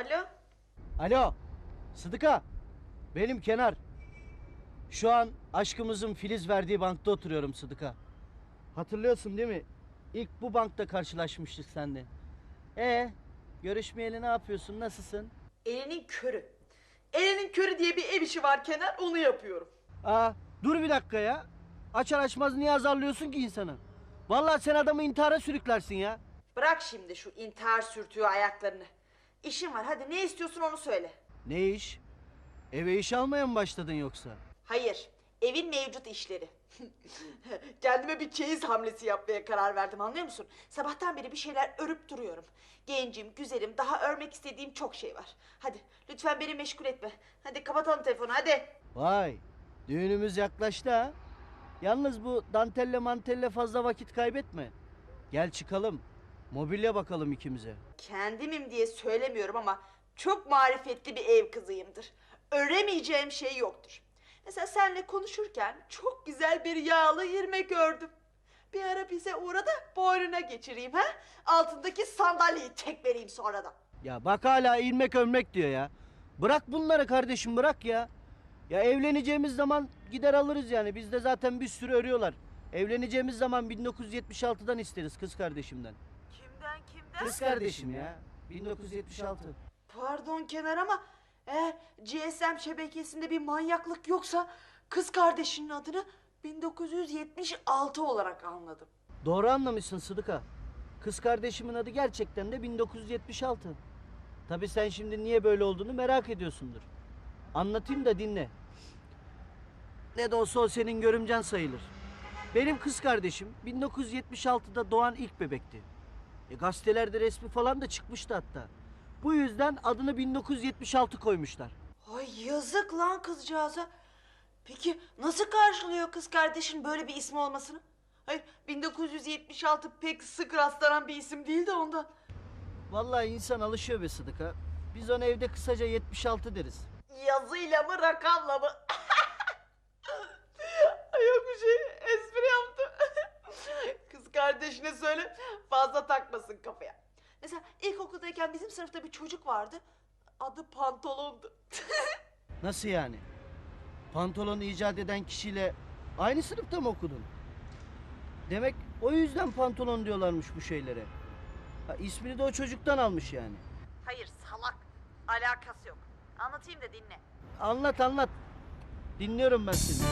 Alo? Alo, Sıdıka. Benim Kenar. Şu an aşkımızın Filiz verdiği bankta oturuyorum Sıdıka. Hatırlıyorsun değil mi? İlk bu bankta karşılaşmıştık seninle. E görüşmeyeli ne yapıyorsun? Nasılsın? Elinin körü. Elinin körü diye bir ev işi var Kenar, onu yapıyorum. Aa, dur bir dakika ya. Açar açmaz niye azarlıyorsun ki insanı? Vallahi sen adamı intihara sürüklersin ya. Bırak şimdi şu intihar sürtüğü ayaklarını. İşim var, hadi ne istiyorsun onu söyle. Ne iş? Eve iş almaya mı başladın yoksa? Hayır, evin mevcut işleri. Kendime bir çeyiz hamlesi yapmaya karar verdim anlıyor musun? Sabahtan beri bir şeyler örüp duruyorum. Gencim, güzelim, daha örmek istediğim çok şey var. Hadi lütfen beni meşgul etme. Hadi kapatalım telefonu hadi. Vay, düğünümüz yaklaştı ha. Yalnız bu dantelle mantelle fazla vakit kaybetme. Gel çıkalım. Mobilya bakalım ikimize. Kendimim diye söylemiyorum ama çok marifetli bir ev kızıyımdır. Öremeyeceğim şey yoktur. Mesela seninle konuşurken çok güzel bir yağlı irme gördüm. Bir ara bize uğra da boynuna geçireyim ha. Altındaki sandalyeyi tek vereyim sonra da. Ya bak hala ilmek ölmek diyor ya. Bırak bunları kardeşim bırak ya. Ya evleneceğimiz zaman gider alırız yani. Bizde zaten bir sürü örüyorlar. Evleneceğimiz zaman 1976'dan isteriz kız kardeşimden. Kız kardeşim ya. 1976. Pardon Kenar ama eğer GSM şebekesinde bir manyaklık yoksa kız kardeşinin adını 1976 olarak anladım. Doğru anlamışsın Sıdıka. Kız kardeşimin adı gerçekten de 1976. Tabii sen şimdi niye böyle olduğunu merak ediyorsundur. Anlatayım da dinle. Ne de olsa o senin görümcen sayılır. Benim kız kardeşim 1976'da doğan ilk bebekti. E, gazetelerde resmi falan da çıkmıştı hatta. Bu yüzden adını 1976 koymuşlar. Ay yazık lan kızcağıza. Peki nasıl karşılıyor kız kardeşin böyle bir ismi olmasını? Hayır 1976 pek sık rastlanan bir isim değil de ondan. Vallahi insan alışıyor be Sıdıka. Biz ona evde kısaca 76 deriz. Yazıyla mı rakamla mı? Ay Yok bir şey espri yaptım. Kız kardeşine söyle fazla takmasın kafaya. Mesela ilkokuldayken bizim sınıfta bir çocuk vardı. Adı Pantolon'du. Nasıl yani? Pantolon icat eden kişiyle aynı sınıfta mı okudun? Demek o yüzden pantolon diyorlarmış bu şeylere. Ha, ismini de o çocuktan almış yani. Hayır salak. Alakası yok. Anlatayım da dinle. Anlat anlat. Dinliyorum ben seni.